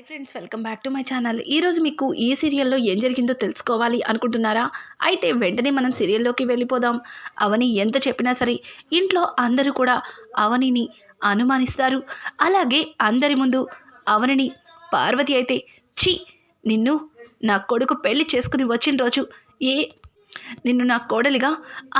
Hi friends welcome back to my channel. ఈరోజు మీకు ఈ సీరియల్లో ఏం జరిగిందో తెలుసుకోవాలి అనుకుంటున్నారా? అయితే వెంటనే మనం సీరియల్లోకి వెళ్ళిపోదాం. అవని ఎంత చెప్పినా సరే ఇంట్లో అందరూ కూడా అవనిని అనుమానిస్తారు. అలాగే అందరి ముందు అవనిని పార్వతి అయితే ఛీ నిన్ను నా కొడుకు పెళ్ళి చేసుకుని వచ్చిన రోజు ఏ నిన్ను నా కోడలిగా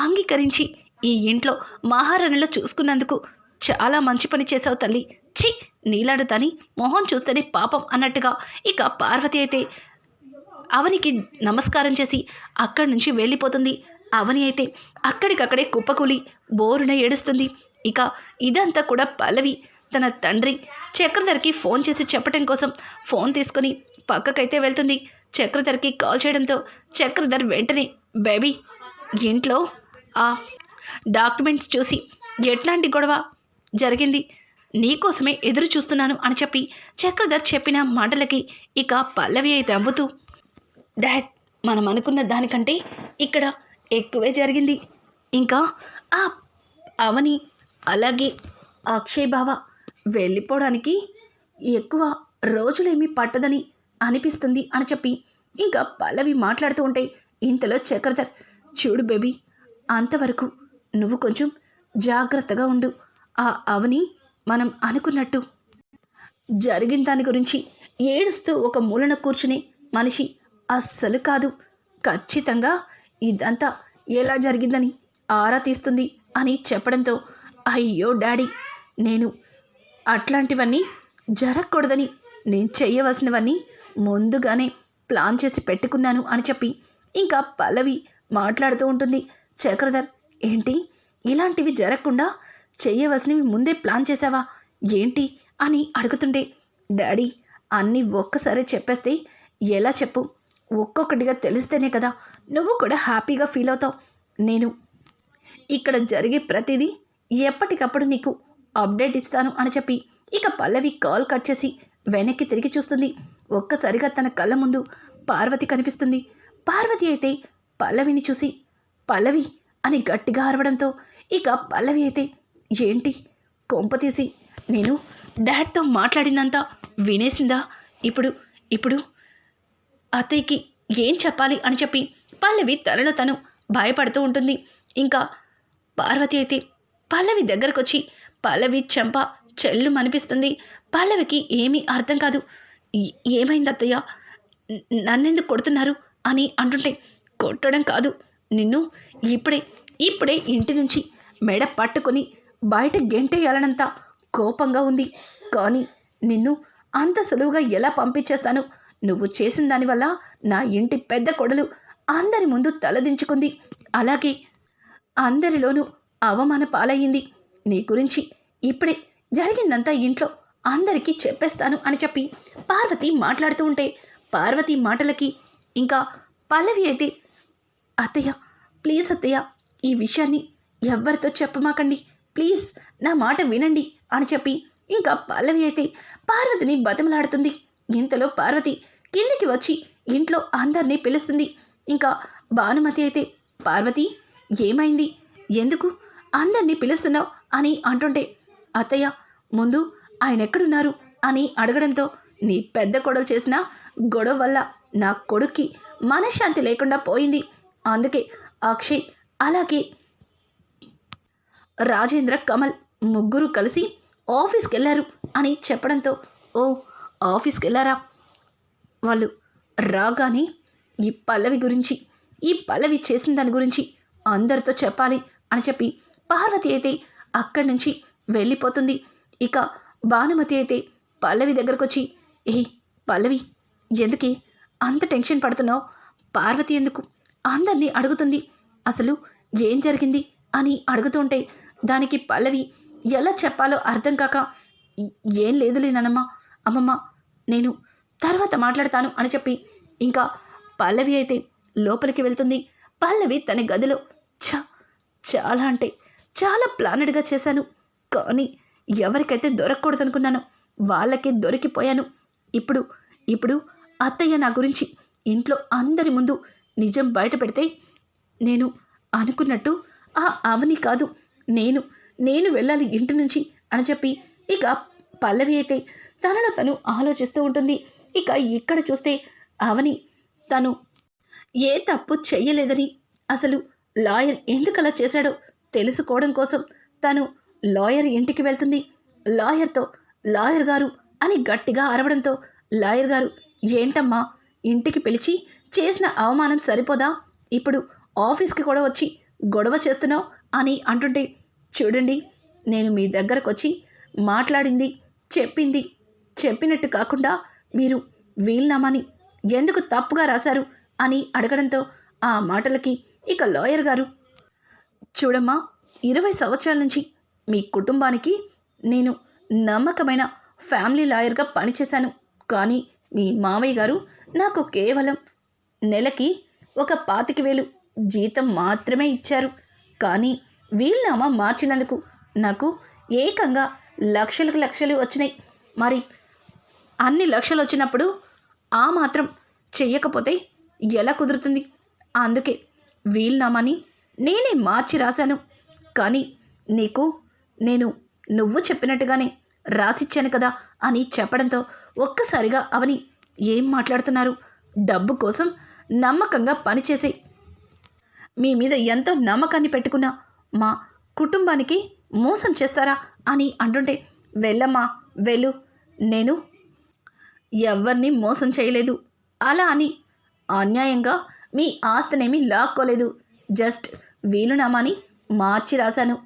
అంగీకరించి ఈ ఇంట్లో మహారాణిలో చూసుకున్నందుకు చాలా మంచి పని చేసావు తల్లి. ఛీ నీలాడతాని మొహం చూస్తేనే పాపం అన్నట్టుగా. ఇక పార్వతి అయితే అవనికి నమస్కారం చేసి అక్కడి నుంచి వెళ్ళిపోతుంది. అవని అయితే అక్కడికక్కడే కుప్పకూలి బోరున ఏడుస్తుంది. ఇక ఇదంతా కూడా పల్లవి తన తండ్రి చక్రధర్కి ఫోన్ చేసి చెప్పటం కోసం ఫోన్ తీసుకొని పక్కకైతే వెళ్తుంది. చక్రధర్కి కాల్ చేయడంతో చక్రధర్ వెంటనే బేబీ ఇంట్లో ఆ డాక్యుమెంట్స్ చూసి ఎట్లాంటి గొడవ జరిగింది? నీకోసమే ఎదురు చూస్తున్నాను అని చెప్పి చక్రధర్ చెప్పిన మాటలకి ఇక పల్లవి అయితే నవ్వుతూ డాడ్ మనం అనుకున్న దానికంటే ఇక్కడ ఎక్కువే జరిగింది. ఇంకా ఆ అవని అలాగే అక్షయ్ బావ వెళ్ళిపోవడానికి ఎక్కువ రోజులేమీ పట్టదని అనిపిస్తుంది అని చెప్పి ఇంకా పల్లవి మాట్లాడుతూ ఉంటే ఇంతలో చక్రధర్ చూడు బేబీ అంతవరకు నువ్వు కొంచెం జాగ్రత్తగా ఉండు. ఆ అవని మనం అనుకున్నట్టు. జరిగిన దాని గురించి ఏడుస్తూ ఒక మూలన కూర్చుని మనిషి అస్సలు కాదు. ఖచ్చితంగా ఇదంతా ఎలా జరిగిందని ఆరా తీస్తుంది అని చెప్పడంతో అయ్యో డాడీ నేను అట్లాంటివన్నీ జరగకూడదని నేను చేయవలసినవన్నీ ముందుగానే ప్లాన్ చేసి పెట్టుకున్నాను అని చెప్పి ఇంకా పల్లవి మాట్లాడుతూ ఉంటుంది. చక్రధర్ ఏంటి? ఇలాంటివి జరగకుండా చేయవలసినవి ముందే ప్లాన్ చేసావా ఏంటి? అని అడుగుతుండే డాడీ అన్నీ ఒక్కసారి చెప్పేస్తే ఎలా చెప్పు? ఒక్కొక్కటిగా తెలిస్తేనే కదా నువ్వు కూడా హ్యాపీగా ఫీల్ అవుతావు. నేను ఇక్కడ జరిగే ప్రతిదీ ఎప్పటికప్పుడు నీకు అప్డేట్ ఇస్తాను అని చెప్పి ఇక పల్లవి కాల్ కట్ చేసి వెనక్కి తిరిగి చూస్తుంది. ఒక్కసారిగా తన కళ్ళ ముందు పార్వతి కనిపిస్తుంది. పార్వతి అయితే పల్లవిని చూసి పల్లవి అని గట్టిగా అరవడంతో ఇక పల్లవి అయితే ఏంటి? కొంప తీసి. నేను డాడ్తో మాట్లాడినంత వినేసిందా? ఇప్పుడు ఇప్పుడు అత్తయ్యకి ఏం చెప్పాలి అని చెప్పి పల్లవి తనలో తను భయపడుతూ ఉంటుంది. ఇంకా పార్వతి అయితే పల్లవి దగ్గరకొచ్చి పల్లవి చెంప చెల్లు అనిపిస్తుంది పల్లవికి ఏమీ అర్థం కాదు. ఏమైంది అత్తయ్య నన్నెందుకు కొడుతున్నారు? అని అంటుంటే కొట్టడం కాదు. నిన్ను ఇప్పుడే ఇప్పుడే ఇంటి నుంచి మెడ పట్టుకొని బయట గెంటేయాలనంత కోపంగా ఉంది. కానీ నిన్ను అంత సులువుగా ఎలా పంపించేస్తాను? నువ్వు చేసిన దానివల్ల నా ఇంటి పెద్ద కొడలు అందరి ముందు తలదించుకుంది. అలాగే అందరిలోనూ అవమాన పాలయ్యింది. నీ గురించి ఇప్పుడే జరిగిందంతా ఇంట్లో అందరికీ చెప్పేస్తాను అని చెప్పి పార్వతి మాట్లాడుతూ ఉంటే పార్వతి మాటలకి ఇంకా పల్లవి అయితే అత్తయ్య ప్లీజ్ అత్తయ్య ఈ విషయాన్ని ఎవరితో చెప్పమాకండి. ప్లీజ్ నా మాట వినండి అని చెప్పి ఇంకా పల్లవి అయితే పార్వతిని బతిమలాడుతుంది. ఇంతలో పార్వతి కిందికి వచ్చి ఇంట్లో అందరినీ పిలుస్తుంది. ఇంకా భానుమతి అయితే పార్వతి ఏమైంది? ఎందుకు అందరినీ పిలుస్తున్నావు? అని అంటుంటే అత్తయ్య ముందు ఆయన ఎక్కడున్నారు? అని అడగడంతో నీ పెద్ద కొడలు చేసిన గొడవ వల్ల నా కొడుక్కి మనశ్శాంతి లేకుండా పోయింది. అందుకే అక్షయ్ అలాగే రాజేంద్ర కమల్ ముగ్గురు కలిసి ఆఫీస్కి వెళ్ళారు అని చెప్పడంతో ఓ ఆఫీస్కి వెళ్ళారా వాళ్ళు రాగానే ఈ పల్లవి గురించి ఈ పల్లవి చేసిన దాని గురించి అందరితో చెప్పాలి అని చెప్పి పార్వతి అయితే అక్కడి నుంచి వెళ్ళిపోతుంది. ఇక భానుమతి అయితే పల్లవి దగ్గరకు వచ్చి ఏ పల్లవి ఎందుకే అంత టెన్షన్ పడుతున్నావు? పార్వతి ఎందుకు అందరినీ అడుగుతుంది? అసలు ఏం జరిగింది? అని అడుగుతుంటే దానికి పల్లవి ఎలా చెప్పాలో అర్థం కాక ఏం లేదులే లేదులేనమ్మా అమ్మమ్మ నేను తర్వాత మాట్లాడతాను అని చెప్పి ఇంకా పల్లవి అయితే లోపలికి వెళ్తుంది. పల్లవి తన గదిలో చ చాలా అంటే చాలా ప్లానెడ్గా చేశాను. కానీ ఎవరికైతే దొరకకూడదనుకున్నానో వాళ్ళకే దొరికిపోయాను. ఇప్పుడు ఇప్పుడు అత్తయ్య నా గురించి ఇంట్లో అందరి ముందు నిజం బయట పెడితే నేను అనుకున్నట్టు ఆ అవని కాదు. నేను నేను వెళ్ళాలి ఇంటి నుంచి అని చెప్పి ఇక పల్లవి అయితే తనలో తను ఆలోచిస్తూ ఉంటుంది. ఇక ఇక్కడ చూస్తే అవని తను ఏ తప్పు చెయ్యలేదని అసలు లాయర్ ఎందుకలా చేశాడో తెలుసుకోవడం కోసం తను లాయర్ ఇంటికి వెళ్తుంది. లాయర్తో లాయర్ గారు అని గట్టిగా అరవడంతో లాయర్ గారు ఏంటమ్మా ఇంటికి పిలిచి చేసిన అవమానం సరిపోదా? ఇప్పుడు ఆఫీస్కి కూడా వచ్చి గొడవ చేస్తున్నావు? అని అంటుంటే చూడండి నేను మీ దగ్గరకు వచ్చి మాట్లాడింది చెప్పింది. చెప్పినట్టు కాకుండా మీరు వీల్నామాని ఎందుకు తప్పుగా రాశారు అని అడగడంతో ఆ మాటలకి ఇక లాయర్ గారు చూడమ్మా ఇరవై సంవత్సరాల నుంచి మీ కుటుంబానికి నేను నమ్మకమైన ఫ్యామిలీ లాయర్గా పనిచేశాను. కానీ మీ మావయ్య గారు నాకు కేవలం నెలకి ఒక పాతిక వేలు జీతం మాత్రమే ఇచ్చారు. కానీ వీల్నామా మార్చినందుకు నాకు ఏకంగా లక్షలకు లక్షలు వచ్చినాయి. మరి అన్ని లక్షలు వచ్చినప్పుడు ఆ మాత్రం చెయ్యకపోతే ఎలా కుదురుతుంది? అందుకే వీల్నామాని నేనే మార్చి రాశాను. కానీ నీకు నేను నువ్వు చెప్పినట్టుగానే రాసిచ్చాను కదా అని చెప్పడంతో ఒక్కసారిగా అవని ఏం మాట్లాడుతున్నారు? డబ్బు కోసం నమ్మకంగా పనిచేసే మీ మీద ఎంతో నమ్మకాన్ని పెట్టుకున్న మా కుటుంబానికి మోసం చేస్తారా అని అంటుంటే వెళ్ళమ్మా వెళ్ళు. నేను ఎవరిని మోసం చేయలేదు. అలా అని అన్యాయంగా మీ ఆస్తినేమి లాక్కోలేదు. జస్ట్ వీలునామాని మార్చి రాశాను.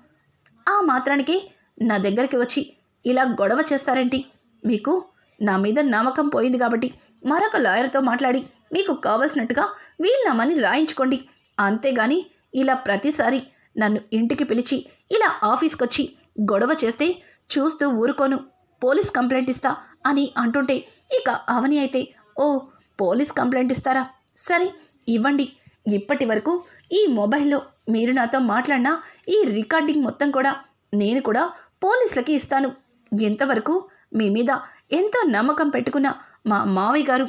ఆ మాత్రానికి నా దగ్గరికి వచ్చి ఇలా గొడవ చేస్తారేంటి? మీకు నా మీద నమ్మకం పోయింది కాబట్టి మరొక లాయర్తో మాట్లాడి మీకు కావలసినట్టుగా వీలునామాని రాయించుకోండి. అంతేగాని ఇలా ప్రతిసారి నన్ను ఇంటికి పిలిచి ఇలా ఆఫీస్కి వచ్చి గొడవ చేస్తే చూస్తూ ఊరుకోను. పోలీస్ కంప్లైంట్ ఇస్తా అని అంటుంటే ఇక అవని అయితే ఓ పోలీస్ కంప్లైంట్ ఇస్తారా? సరే ఇవ్వండి. ఇప్పటి వరకు ఈ మొబైల్లో మీరు నాతో మాట్లాడిన ఈ రికార్డింగ్ మొత్తం కూడా నేను కూడా పోలీసులకి ఇస్తాను. ఎంతవరకు మీ మీద ఎంతో నమ్మకం పెట్టుకున్న మా మావయ్య గారు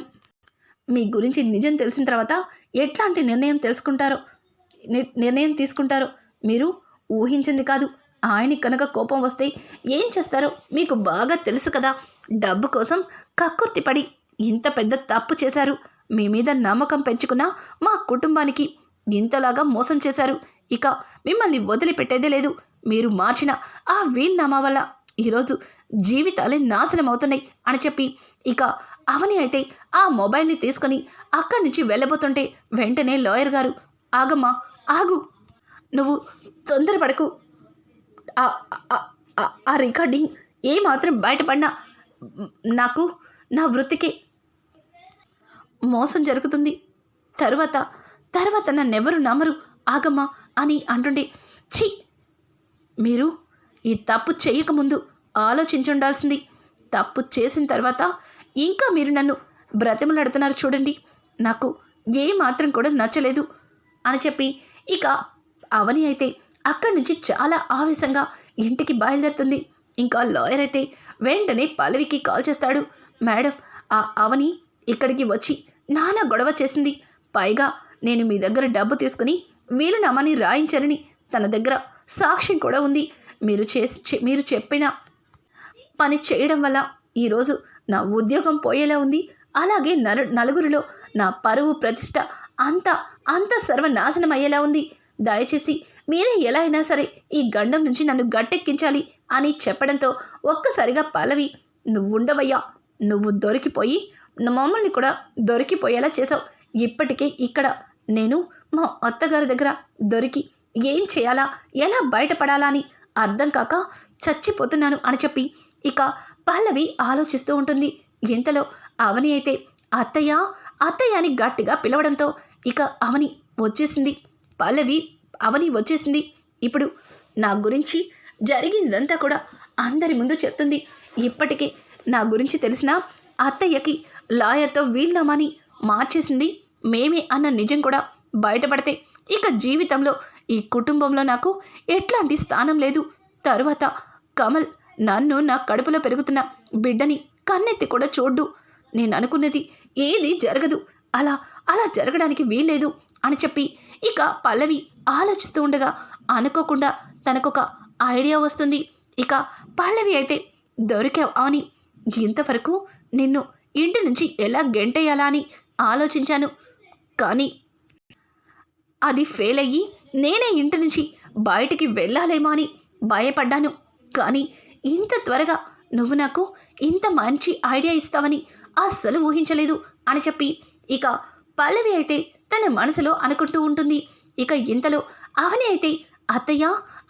మీ గురించి నిజం తెలిసిన తర్వాత ఎట్లాంటి నిర్ణయం తెలుసుకుంటారో ని- నిర్ణయం తీసుకుంటారో మీరు ఊహించింది కాదు. ఆయనకి కనుక కోపం వస్తే ఏం చేస్తారో మీకు బాగా తెలుసు కదా. డబ్బు కోసం కక్కుర్తిపడి ఇంత పెద్ద తప్పు చేశారు. మీ మీద నమ్మకం పెంచుకున్న మా కుటుంబానికి ఇంతలాగా మోసం చేశారు. ఇక మిమ్మల్ని వదిలిపెట్టేదే లేదు. మీరు మార్చిన ఆ వీల్నామా వల్ల ఈరోజు జీవితాలే నాశనం అవుతున్నాయి అని చెప్పి ఇక అవని అయితే ఆ మొబైల్ని తీసుకొని అక్కడి నుంచి వెళ్ళబోతుంటే వెంటనే లాయర్ గారు ఆగమ్మా ఆగు. నువ్వు తొందరపడకు ఆ- ఆ- రికార్డింగ్ ఏమాత్రం బయటపడినా నాకు నా వృత్తికి మోసం జరుగుతుంది. తరువాత తర్వాత నన్నెవరు నమ్మరు ఆగమ్మా అని అంటుండే ఛీ! మీరు ఈ తప్పు చేయకముందు ఆలోచించుండాల్సింది. తప్పు చేసిన తర్వాత ఇంకా మీరు నన్ను బ్రతిమలాడుతున్నారు చూడండి. నాకు ఏ మాత్రం కూడా నచ్చలేదు అని చెప్పి ఇక అవని అయితే అక్కడి నుంచి చాలా ఆవేశంగా ఇంటికి బయలుదేరుతుంది. ఇంకా లాయర్ అయితే వెంటనే పల్లవికి కాల్ చేస్తాడు. మేడం ఆ అవని ఇక్కడికి వచ్చి నానా గొడవ చేసింది. పైగా నేను మీ దగ్గర డబ్బు తీసుకుని వీలునామాని రాయించారని తన దగ్గర సాక్ష్యం కూడా ఉంది. మీరు చేసి మీరు చెప్పిన పని చేయడం వల్ల ఈరోజు నా ఉద్యోగం పోయేలా ఉంది. అలాగే నలు నలుగురిలో నా పరువు ప్రతిష్ట అంతా అంత సర్వనాశనం అయ్యేలా ఉంది. దయచేసి మీరే ఎలా అయినా సరే ఈ గండం నుంచి నన్ను గట్టెక్కించాలి అని చెప్పడంతో ఒక్కసారిగా పల్లవి నువ్వు ఉండవయ్యా నువ్వు దొరికిపోయి నా మమ్మల్ని కూడా దొరికిపోయేలా చేసావు ఇప్పటికే ఇక్కడ నేను మా అత్తగారి దగ్గర దొరికి ఏం చేయాలా ఎలా బయటపడాలా అని అర్థం కాక చచ్చిపోతున్నాను అని చెప్పి ఇక పల్లవి ఆలోచిస్తూ ఉంటుంది. ఇంతలో అవని అయితే అత్తయ్య అత్తయ్య అని గట్టిగా పిలవడంతో ఇక అవని వచ్చేసింది. పల్లవి అవని వచ్చేసింది. ఇప్పుడు నా గురించి జరిగిందంతా కూడా అందరి ముందు చెప్తుంది. ఇప్పటికే నా గురించి తెలిసిన అత్తయ్యకి లాయర్తో వీళ్ళమని మార్చేసింది. మేమే అన్న నిజం కూడా బయటపడితే ఇక జీవితంలో ఈ కుటుంబంలో నాకు ఎట్లాంటి స్థానం లేదు. తరువాత కమల్ నన్ను నా కడుపులో పెరుగుతున్న బిడ్డని కన్నెత్తి కూడా చూడ్డు. నేను అనుకున్నది ఏది జరగదు. అలా అలా జరగడానికి వీల్లేదు అని చెప్పి ఇక పల్లవి ఆలోచిస్తూ ఉండగా అనుకోకుండా తనకొక ఐడియా వస్తుంది. ఇక పల్లవి అయితే దొరికావు అని ఇంతవరకు నిన్ను ఇంటి నుంచి ఎలా గెంటేయాలా అని ఆలోచించాను. కానీ అది ఫెయిల్ అయ్యి నేనే ఇంటి నుంచి బయటికి వెళ్ళాలేమో అని భయపడ్డాను. కానీ ఇంత త్వరగా నువ్వు నాకు ఇంత మంచి ఐడియా ఇస్తావని అస్సలు ఊహించలేదు అని చెప్పి ఇక పల్లవి అయితే తన మనసులో అనుకుంటూ ఉంటుంది. ఇక ఇంతలో అవని అయితే అత్తయ్య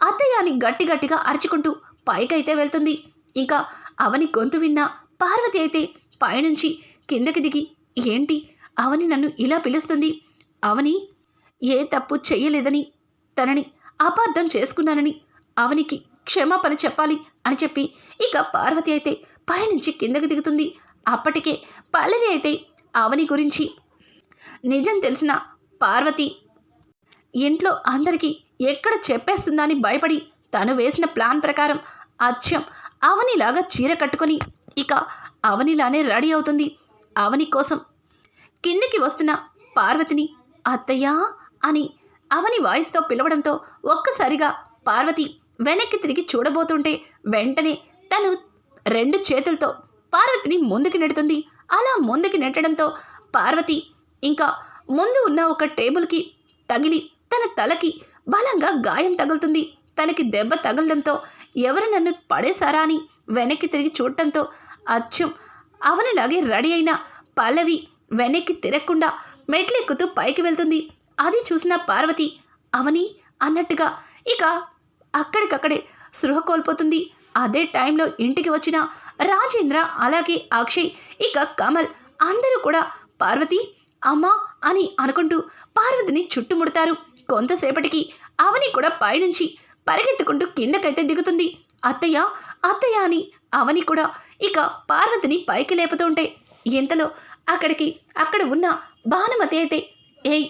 అత్తయ్య అని గట్టి గట్టిగా అరుచుకుంటూ పైకైతే వెళ్తుంది. ఇంకా అవని గొంతు విన్న పార్వతి అయితే పైనుంచి కిందకి దిగి ఏంటి? అవని నన్ను ఇలా పిలుస్తుంది? అవని ఏ తప్పు చెయ్యలేదని తనని అపార్థం చేసుకున్నానని అవనికి క్షమాపణ చెప్పాలి అని చెప్పి ఇక పార్వతి అయితే పైనుంచి కిందకి దిగుతుంది. అప్పటికే పల్లవి అయితే అవని గురించి. నిజం తెలిసిన పార్వతి ఇంట్లో అందరికీ ఎక్కడ చెప్పేస్తుందా అని భయపడి తను వేసిన ప్లాన్ ప్రకారం అచ్చం అవనిలాగా చీర కట్టుకొని ఇక అవనిలానే రెడీ అవుతుంది. అవని కోసం కిందికి వస్తున్న పార్వతిని అత్తయ్యా అని అవని వాయిస్తో పిలవడంతో ఒక్కసారిగా పార్వతి వెనక్కి తిరిగి చూడబోతుంటే వెంటనే తను రెండు చేతులతో పార్వతిని ముందుకు నెడుతుంది. అలా ముందుకు నెట్టడంతో పార్వతి ఇంకా ముందు ఉన్న ఒక టేబుల్కి తగిలి తన తలకి బలంగా గాయం తగులుతుంది. తనకి దెబ్బ తగలడంతో ఎవరు నన్ను పడేశారా అని వెనక్కి తిరిగి చూడటంతో అచ్చం అవనిలాగే రెడీ అయిన పల్లవి వెనక్కి తిరగకుండా మెట్లెక్కుతూ పైకి వెళ్తుంది. అది చూసిన పార్వతి అవని? అన్నట్టుగా ఇక అక్కడికక్కడే స్పృహ కోల్పోతుంది. అదే టైంలో ఇంటికి వచ్చిన రాజేంద్ర అలాగే అక్షయ్ ఇక కమల్ అందరూ కూడా పార్వతి అమ్మా అని అనుకుంటూ పార్వతిని చుట్టుముడతారు. కొంతసేపటికి అవని కూడా పైనుంచి పరిగెత్తుకుంటూ కిందకైతే దిగుతుంది. అత్తయ్య అత్తయ్య అని అవని కూడా ఇక పార్వతిని పైకి లేపుతుంటే ఇంతలో అక్కడికి అక్కడ ఉన్న భానుమతి అయితే ఏయ్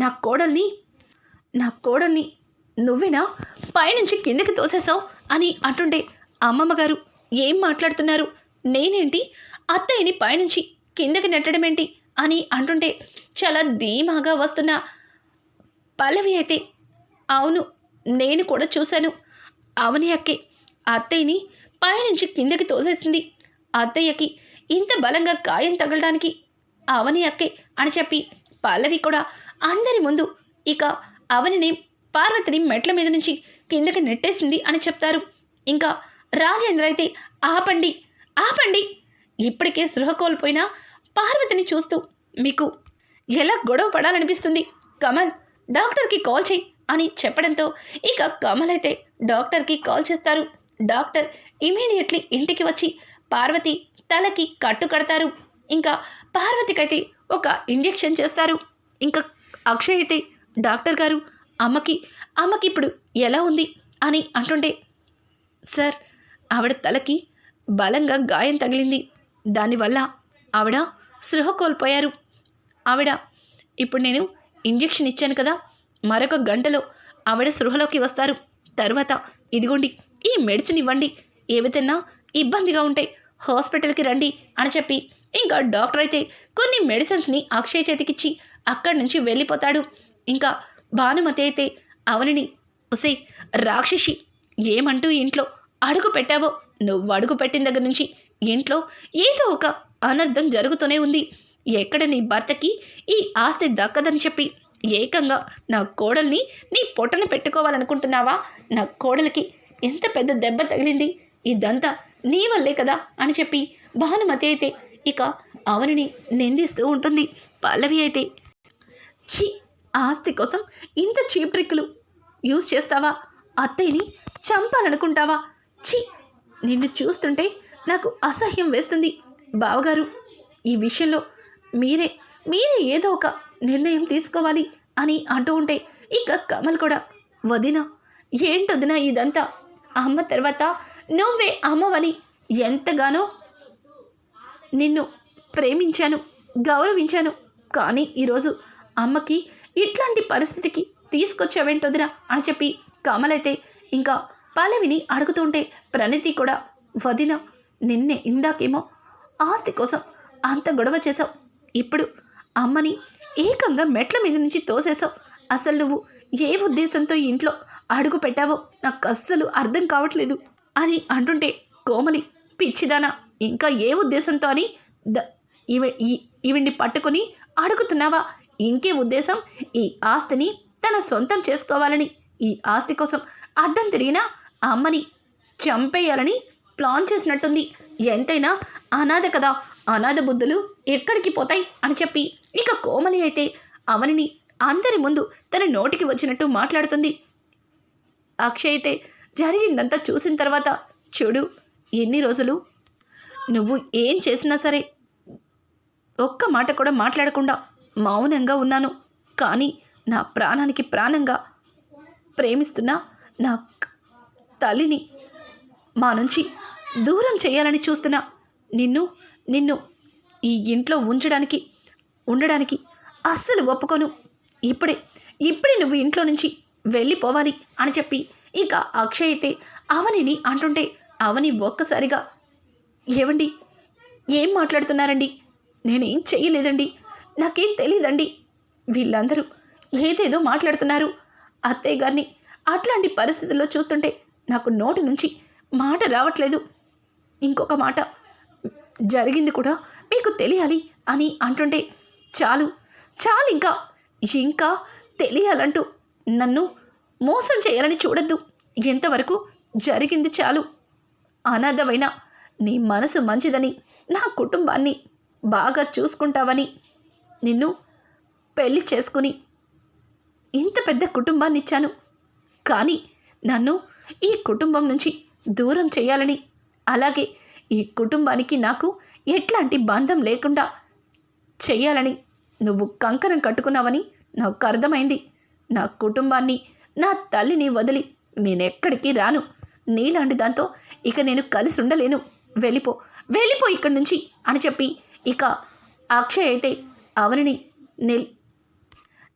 నా కోడల్ని నా కోడల్ని నువ్వేనా పైనుంచి కిందకి తోసేసావు అని అంటుండే అమ్మమ్మ గారు ఏం మాట్లాడుతున్నారు? నేనేంటి? అత్తయ్యని పైనుంచి కిందకి నెట్టడం ఏంటి? అని అంటుంటే చాలా ధీమాగా వస్తున్న పల్లవి అయితే అవును నేను కూడా చూశాను. అవని అక్కే అత్తయ్యని పైనుంచి కిందకి తోసేసింది. అత్తయ్యకి ఇంత బలంగా గాయం తగలడానికి అవని అక్కే అని చెప్పి పల్లవి కూడా అందరి ముందు ఇక అవనిని పార్వతిని మెట్ల మీద నుంచి కిందకి నెట్టేసింది అని చెప్తారు. ఇంకా రాజేంద్ర అయితే ఆపండి ఆపండి. ఇప్పటికే సృహ కోల్పోయిన పార్వతిని చూస్తూ మీకు ఎలా గొడవ పడాలనిపిస్తుంది? కమల్ డాక్టర్కి కాల్ చేయి అని చెప్పడంతో ఇక కమల్ అయితే డాక్టర్కి కాల్ చేస్తారు. డాక్టర్ ఇమీడియట్లీ ఇంటికి వచ్చి పార్వతి తలకి కట్టు కడతారు. ఇంకా పార్వతికైతే ఒక ఇంజెక్షన్ చేస్తారు. ఇంకా అక్షయ్ అయితే డాక్టర్ గారు అమ్మకి అమ్మకి ఇప్పుడు ఎలా ఉంది? అని అంటుండే సార్ ఆవిడ తలకి బలంగా గాయం తగిలింది. దానివల్ల ఆవిడ సృహ కోల్పోయారు. ఆవిడ ఇప్పుడు నేను ఇంజెక్షన్ ఇచ్చాను కదా మరొక గంటలో ఆవిడ సృహలోకి వస్తారు. తర్వాత ఇదిగోండి ఈ మెడిసిన్ ఇవ్వండి. ఏవైతేనా ఇబ్బందిగా ఉంటే హాస్పిటల్కి రండి అని చెప్పి ఇంకా డాక్టర్ అయితే కొన్ని మెడిసిన్స్ని అక్షయ్ చేతికిచ్చి అక్కడి నుంచి వెళ్ళిపోతాడు. ఇంకా భానుమతి అయితే అవనిని ఒసే రాక్షసి ఏమంటూ ఇంట్లో అడుగు పెట్టావో? నువ్వు అడుగు పెట్టిన దగ్గర నుంచి ఇంట్లో ఏదో ఒక అనర్థం జరుగుతూనే ఉంది. ఎక్కడ నీ భర్తకి ఈ ఆస్తి దక్కదని చెప్పి ఏకంగా నా కోడల్ని నీ పొట్టన పెట్టుకోవాలనుకుంటున్నావా? నా కోడలికి ఎంత పెద్ద దెబ్బ తగిలింది? ఇదంతా నీ వల్లే కదా? అని చెప్పి భానుమతి అయితే ఇక అవనిని నిందిస్తూ ఉంటుంది. పల్లవి అయితే ఛీ ఆస్తి కోసం ఇంత చీప్ ట్రిక్లు యూజ్ చేస్తావా? అత్తయ్యని చంపాలనుకుంటావా? ఛీ! నిన్ను చూస్తుంటే నాకు అసహ్యం వేస్తుంది. బావగారు ఈ విషయంలో మీరే మీరే ఏదో ఒక నిర్ణయం తీసుకోవాలి అని అంటూ ఉంటే ఇక కమల్ కూడా వదిన ఏంటొదిన ఇదంతా? అమ్మ తర్వాత నువ్వే అమ్మవని ఎంతగానో నిన్ను ప్రేమించాను గౌరవించాను. కానీ ఈరోజు అమ్మకి ఇట్లాంటి పరిస్థితికి తీసుకొచ్చావేంటొదిరా అని చెప్పి కమలైతే ఇంకా పల్లవిని అడుగుతుంటే ప్రణతి కూడా వదిన నిన్నే ఇందాకేమో ఆస్తి కోసం అంత గొడవ చేసావు ఇప్పుడు అమ్మని ఏకంగా మెట్ల మీద నుంచి తోసేసావు అసలు నువ్వు ఏ ఉద్దేశంతో ఇంట్లో అడుగు పెట్టావో నాకు అస్సలు అర్థం కావట్లేదు అని అంటుంటే కోమలి పిచ్చిదానా ఇంకా ఏ ఉద్దేశంతో అని ద ఇవి ఈ- ఈవిడ్ని పట్టుకుని అడుగుతున్నావా? ఇంకే ఉద్దేశం ఈ ఆస్తిని తన సొంతం చేసుకోవాలని. ఈ ఆస్తి కోసం అడ్డం తిరిగిన అమ్మని చంపేయాలని ప్లాన్ చేసినట్టుంది. ఎంతైనా అనాథ కదా అనాథ బుద్ధులు ఎక్కడికి పోతాయి అని చెప్పి ఇక కోమలి అయితే అవనిని అందరి ముందు తన నోటికి వచ్చినట్టు మాట్లాడుతుంది. అక్షయ్ అయితే జరిగిందంతా చూసిన తర్వాత చూడు ఎన్ని రోజులు? నువ్వు ఏం చేసినా సరే ఒక్క మాట కూడా మాట్లాడకుండా మౌనంగా ఉన్నాను. కానీ నా ప్రాణానికి ప్రాణంగా ప్రేమిస్తున్న నా తల్లిని మా నుంచి దూరం చేయాలని చూస్తున్నా నిన్ను నిన్ను ఈ ఇంట్లో ఉంచడానికి ఉండడానికి అస్సలు ఒప్పుకోను. ఇప్పుడే ఇప్పుడే నువ్వు ఇంట్లో నుంచి వెళ్ళిపోవాలి అని చెప్పి ఇక అక్షయ్ అయితే అవనిని అంటుంటే అవని ఒక్కసారిగా ఏవండి? ఏం మాట్లాడుతున్నారండి? నేనేం చేయలేదండి నాకేం తెలియదండి వీళ్ళందరూ ఏదేదో మాట్లాడుతున్నారు. అత్తయ్య గారిని అట్లాంటి పరిస్థితుల్లో చూస్తుంటే నాకు నోటి నుంచి మాట రావట్లేదు. ఇంకొక మాట జరిగింది కూడా మీకు తెలియాలి అని అంటుంటే చాలు చాలు ఇంకా ఇంకా తెలియాలంటూ నన్ను మోసం చేయాలని చూడద్దు. ఎంతవరకు జరిగింది చాలు. అనాథమైన నీ మనసు మంచిదని నా కుటుంబాన్ని బాగా చూసుకుంటావని నిన్ను పెళ్ళి చేసుకుని ఇంత పెద్ద కుటుంబాన్ని ఇచ్చాను. కానీ నన్ను ఈ కుటుంబం నుంచి దూరం చేయాలని అలాగే ఈ కుటుంబానికి నాకు ఎట్లాంటి బంధం లేకుండా చెయ్యాలని నువ్వు కంకణం కట్టుకున్నావని నాకు అర్థమైంది. నా కుటుంబాన్ని నా తల్లిని వదిలి నేనెక్కడికి రాను. నీలాంటి దాంతో ఇక నేను కలిసి ఉండలేను. వెళ్ళిపో వెళ్ళిపో ఇక్కడి నుంచి అని చెప్పి ఇక అక్షయ్ అయితే అవనిని నిల్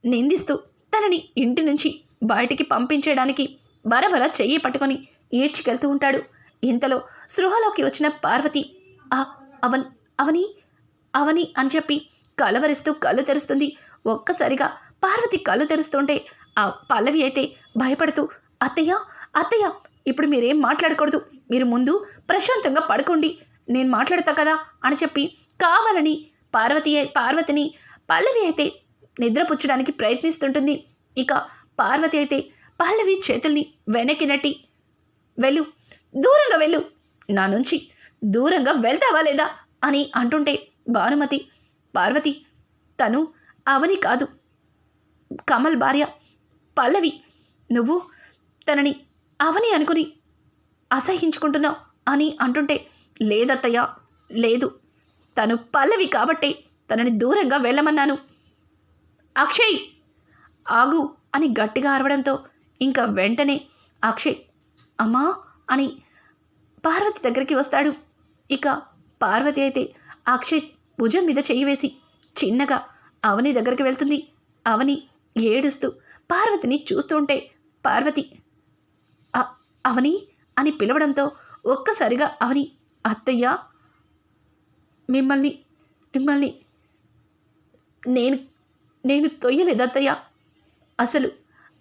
నిందిస్తూ తనని ఇంటి నుంచి బయటికి పంపించేయడానికి బరబర చెయ్యి పట్టుకొని ఈడ్చికెళ్తూ ఉంటాడు. ఇంతలో సృహలోకి వచ్చిన పార్వతి ఆ అవన్ అవని అవని అని చెప్పి కలవరిస్తూ కళ్ళు తెరుస్తుంది. ఒక్కసారిగా పార్వతి కళ్ళు తెరుస్తుంటే ఆ పల్లవి అయితే భయపడుతూ అత్తయ్య అత్తయ్య ఇప్పుడు మీరేం మాట్లాడకూడదు. మీరు ముందు ప్రశాంతంగా పడుకోండి. నేను మాట్లాడతా కదా అని చెప్పి కావాలని పార్వతి పార్వతిని పల్లవి అయితే నిద్రపుచ్చడానికి ప్రయత్నిస్తుంటుంది. ఇక పార్వతి అయితే పల్లవి చేతుల్ని వెనక్కి నెట్టి వెళ్ళు దూరంగా వెళ్ళు నా నుంచి దూరంగా వెళ్తావా లేదా అని అంటుంటే భానుమతి పార్వతి తను అవని కాదు. కమల్ భార్య పల్లవి నువ్వు తనని అవని అనుకుని అసహించుకుంటున్నావు అని అంటుంటే లేదత్తయ్య లేదు. తను పల్లవి కాబట్టి తనని దూరంగా వెళ్ళమన్నాను. అక్షయ్! ఆగు! అని గట్టిగా అరవడంతో ఇంకా వెంటనే అక్షయ్ అమ్మా! అని పార్వతి దగ్గరికి వస్తాడు. ఇక పార్వతి అయితే అక్షయ్ భుజం మీద చెయ్యి వేసి చిన్నగా అవని దగ్గరికి వెళ్తుంది. అవని ఏడుస్తూ పార్వతిని చూస్తుంటే పార్వతి అవని? అని పిలవడంతో ఒక్కసారిగా అవని అత్తయ్య! మిమ్మల్ని మిమ్మల్ని నేను నేను తొయ్యలేదు అత్తయ్య? అసలు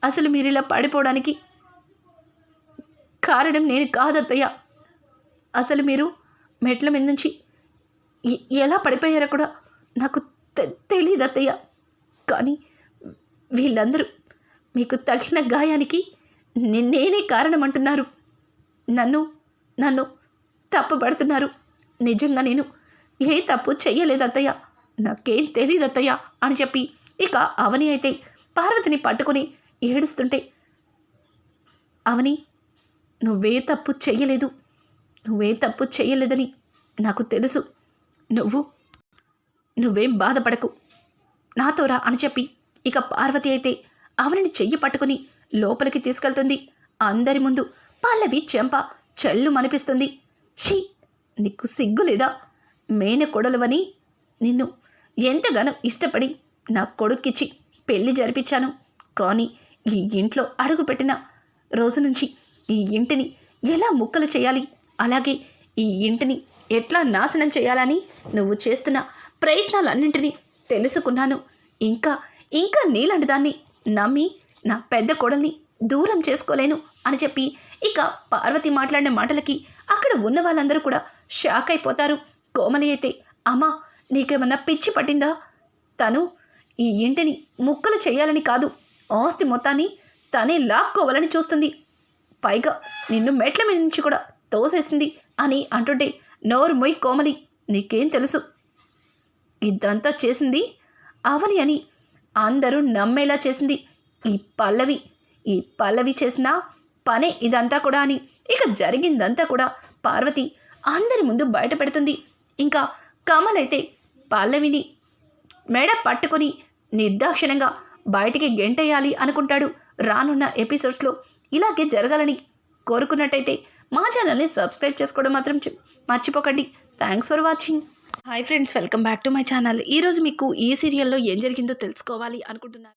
అసలు మీరు ఇలా పడిపోవడానికి కారణం నేను కాదత్తయ్య అసలు మీరు మెట్ల మీద నుంచి ఎలా పడిపోయారో కూడా నాకు తెలియదు అత్తయ్య. కానీ వీళ్ళందరూ మీకు తగిన గాయానికి నేనే కారణం అంటున్నారు. నన్ను నన్ను తప్పుపడుతున్నారు. నిజంగా నేను ఏ తప్పు చెయ్యలేదత్తయ్య? నాకేం తెలియదత్తయ్య అని చెప్పి ఇక అవని అయితే పార్వతిని పట్టుకొని ఏడుస్తుంటే అవని నువ్వే తప్పు చెయ్యలేదు. నువ్వే తప్పు చెయ్యలేదని నాకు తెలుసు. నువ్వు నువ్వేం బాధపడకు. నాతోరా అని చెప్పి ఇక పార్వతి అయితే అవనిని చెయ్యి పట్టుకుని లోపలికి తీసుకెళ్తుంది. అందరి ముందు పల్లవి చెంప చెల్లు మనిపిస్తుంది ఛీ నీకు సిగ్గు లేదా మేనకొడలువని నిన్ను ఎంతగానో ఇష్టపడి నా కొడుక్కిచ్చి పెళ్ళి జరిపించాను కానీ ఈ ఇంట్లో అడుగుపెట్టిన రోజు నుంచి ఈ ఇంటిని ఎలా ముక్కలు చేయాలి? అలాగే ఈ ఇంటిని ఎట్లా నాశనం చేయాలని నువ్వు చేస్తున్న ప్రయత్నాలన్నింటినీ తెలుసుకున్నాను. ఇంకా ఇంకా నీలాంటి దాన్ని నమ్మి నా పెద్ద కొడల్ని దూరం చేసుకోలేను అని చెప్పి ఇక పార్వతి మాట్లాడిన మాటలకి అక్కడ ఉన్న వాళ్ళందరూ కూడా షాక్ అయిపోతారు. కోమలి అయితే అమ్మా నీకేమన్నా పిచ్చి పట్టిందా? తను ఈ ఇంటిని ముక్కలు చేయాలని కాదు. ఆస్తి మొత్తాన్ని తనే లాక్కోవాలని చూస్తుంది. పైగా నిన్ను మెట్ల మీద నుంచి కూడా తోసేసింది అని అంటుంటే నోరు మొయ్ కోమలి నీకేం తెలుసు? ఇదంతా చేసింది అవని అని అందరూ నమ్మేలా చేసింది. ఈ పల్లవి ఈ పల్లవి చేసిన పనే ఇదంతా కూడా అని. ఇక జరిగిందంతా కూడా పార్వతి అందరి ముందు బయట పెడుతుంది. ఇంకా కమల్ అయితే పల్లవిని మెడ పట్టుకుని నిర్దాక్షిణంగా బయటికి గెంటేయాలి అనుకుంటాడు. రానున్న ఎపిసోడ్స్లో ఇలాగే జరగాలని కోరుకున్నట్టయితే మా ఛానల్ని సబ్స్క్రైబ్ చేసుకోవడం మాత్రం మర్చిపోకండి. Thanks for watching. Hi friends welcome back to my channel. ఈరోజు మీకు ఈ సీరియల్లో ఏం జరిగిందో తెలుసుకోవాలి అనుకుంటున్నాను